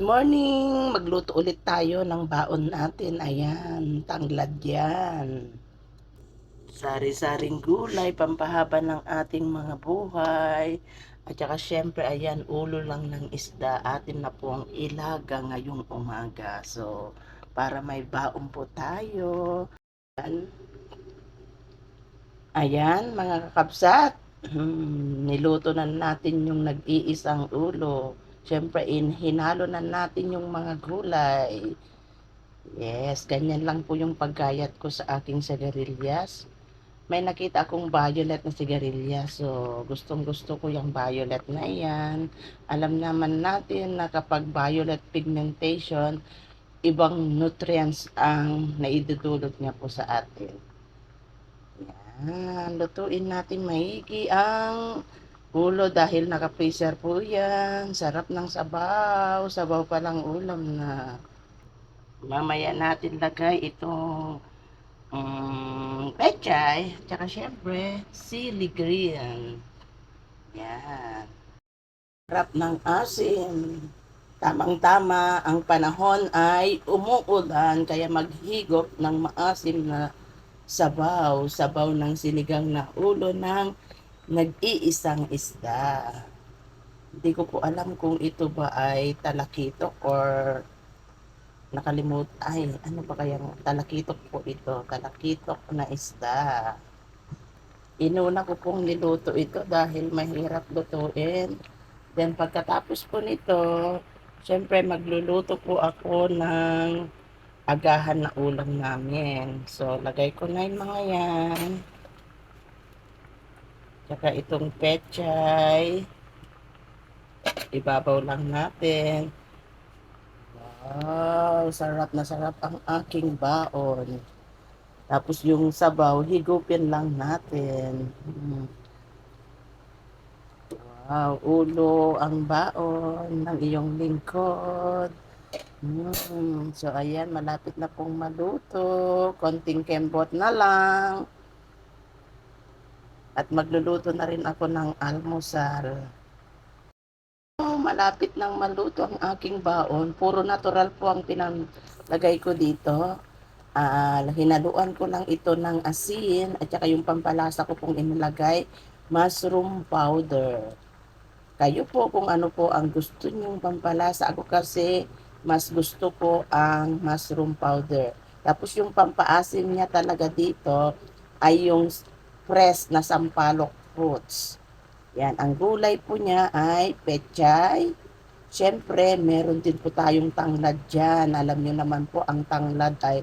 Morning! Magluto ulit tayo ng baon natin. Ayan, tanglad yan. Sari-saring gulay, pampahaba ng ating mga buhay. At saka syempre, ayan, ulo lang ng isda. Atin na po ang ilaga ngayong umaga. So, para may baon po tayo. Ayan, ayan mga kakabsat. Hmm, niluto na natin yung nag-iisang ulo. Siyempre, in, hinalo na natin yung mga gulay. Yes, ganyan lang po yung paggayat ko sa aking sigarilyas. May nakita akong violet na sigarilyas. So, gustong gusto ko yung violet na yan. Alam naman natin na kapag violet pigmentation, ibang nutrients ang naidudulot niya po sa atin. Yan, lutuin natin maigi ang ulo dahil naka-freezer po yan. Sarap ng sabaw. Sabaw pa lang ulam na. Mamaya natin lagay itong um, pechay. Tsaka syempre, sili green. Yan. Sarap ng asin. Tamang-tama, ang panahon ay umuulan kaya maghigop ng maasim na sabaw, sabaw ng sinigang na ulo ng nag-iisang isda. Hindi ko po alam kung ito ba ay talakitok or nakalimut ay ano ba kaya talakitok po ito talakitok na isda inuna ko pong niluto ito dahil mahirap lutuin then pagkatapos po nito syempre magluluto po ako ng agahan na ulam namin. So, lagay ko na yung mga yan. Tsaka itong pechay. Ibabaw lang natin. Wow, sarap na sarap ang aking baon. Tapos yung sabaw, higupin lang natin. Hmm. Wow, ulo ang baon ng iyong lingkod. Mm, so ayan, malapit na pong maluto. Konting kembot na lang. At magluluto na rin ako ng almusal. Oh, malapit nang maluto ang aking baon. Puro natural po ang pinalagay ko dito. Uh, hinaluan ko lang ito ng asin at saka yung pampalasa ko pong inilagay, mushroom powder. Kayo po kung ano po ang gusto nyong pampalasa. Ako kasi mas gusto ko ang mushroom powder. Tapos yung pampaasim niya talaga dito ay yung fresh na sampalok fruits. Yan, ang gulay po niya ay pechay. Siyempre, meron din po tayong tanglad dyan. Alam niyo naman po, ang tanglad ay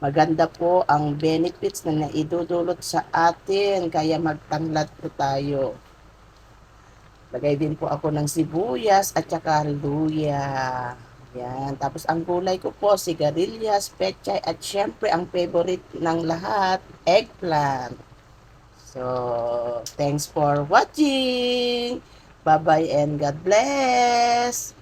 maganda po ang benefits na naidudulot sa atin. Kaya magtanglad po tayo. Lagay din po ako ng sibuyas at saka luya. Yan. Tapos ang gulay ko po, sigarilyas, pechay, at syempre ang favorite ng lahat, eggplant. So, thanks for watching. Bye-bye and God bless.